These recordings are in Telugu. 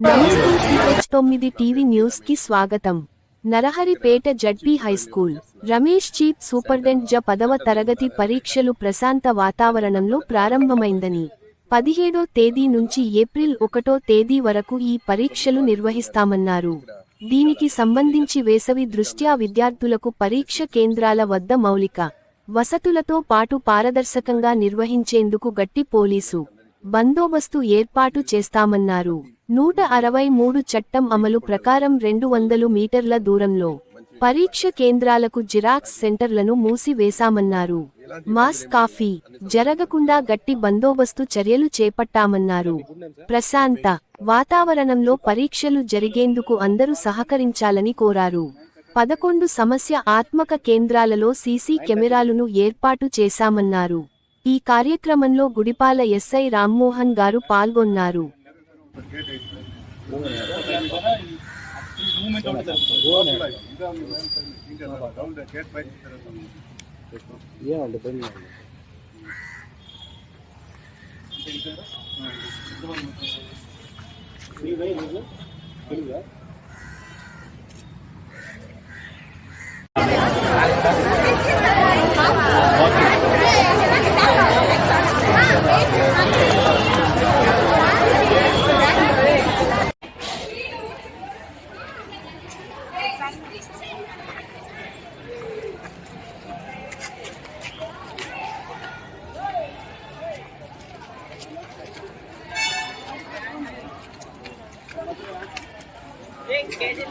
తొమ్మిది టీవీ న్యూస్కి స్వాగతం. Naraharipeta ZP high school Ramesh chief superintendent జ పదవ తరగతి పరీక్షలు ప్రశాంత వాతావరణంలో ప్రారంభమైందని. పదిహేడో తేదీ నుంచి ఏప్రిల్ ఒకటో తేదీ వరకు ఈ పరీక్షలు నిర్వహిస్తామన్నారు. దీనికి సంబంధించి వేసవి దృష్ట్యా విద్యార్థులకు పరీక్ష కేంద్రాల వద్ద మౌలిక వసతులతో పాటు పారదర్శకంగా నిర్వహించేందుకు గట్టి పోలీసు బందోబస్తు ఏర్పాటు చేస్తామన్నారు. నూట అరవై మూడు చట్టం అమలు ప్రకారం రెండు వందలు మీటర్ల దూరంలో పరీక్ష కేంద్రాలకు జిరాక్స్ సెంటర్లను మూసివేశామన్నారు. మాస్ కాఫీ జరగకుండా గట్టి బందోబస్తు చర్యలు చేపట్టామన్నారు. ప్రశాంత వాతావరణంలో పరీక్షలు జరిగేందుకు అందరూ సహకరించాలని కోరారు. పదకొండు సమస్య ఆత్మక కేంద్రాలలో సీసీ కెమెరాలను ఏర్పాటు చేశామన్నారు. ఈ కార్యక్రమంలో గుడిపాల ఎస్ఐ రామ్మోహన్ గారు పాల్గొన్నారు. ఏమండి బండి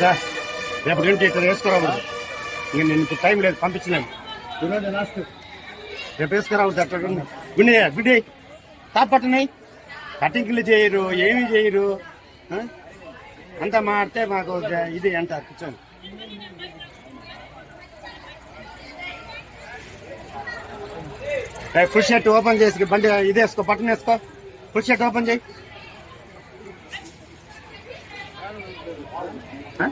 సార్ రేపు నుంచి ఇక్కడ వేసుకురావద్దు. ఇంక నేను ఇప్పుడు టైం లేదు పంపించలేము ఈరోజు లాస్ట్. రేపు వేసుకురావద్దు అట్లా గుండె గుండె టాప్ కటింగ్లు చేయరు ఏమీ చేయరు? అంతా మాడితే మాకు ఇది అంట కూర్చొని ఫుల్ షర్ట్ ఓపెన్ చేసి బండి ఇది వేసుకో బటన్ వేసుకో. ఫుల్ షర్ట్ ఓపెన్ చేయి. Huh?